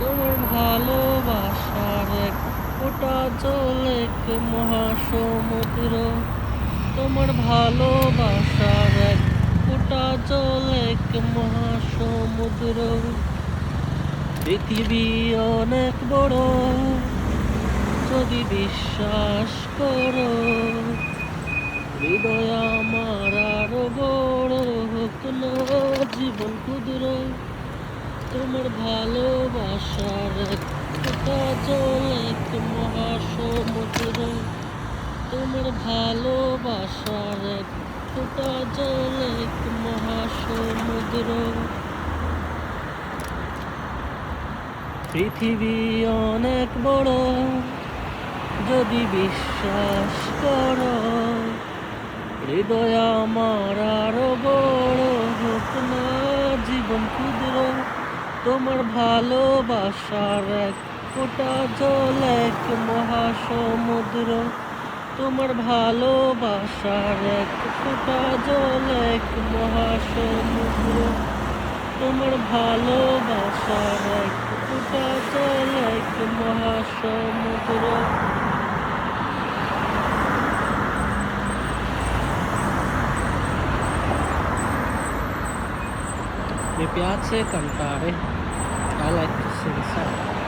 তোমার ভালোবাসার এক ফোঁটা জল মহাসমুদ্র। তোমার ভালোবাসার এক ফোঁটা জল মহাসমুদ্র। পৃথিবী অনেক বড়। যদি বিশ্বাস করো, হৃদয় আমার আরও বড় হোক জীবন ক্ষুদ্র। তোমার ভালোবাসার এক মহাসমুদ্র। তোমার ভালোবাসার এক ফোঁটা জল এক মহাসমুদ্র। পৃথিবী অনেক বড়, যদি বিশ্বাস করো, হৃদয় আমার আরও বড় হোক না জীবন ক্ষুদ্র তোমার ভালোবাসার এক ফোঁটা জল, এক মহাসমুদ্র। তোমার ভালোবাসার এক ফোঁটা জল, এক মহাসমুদ্র। তোমার ভালোবাসার এক ফোঁটা জল, এক মহাসমুদ্র। Mi piace cantare. I like to sing songs.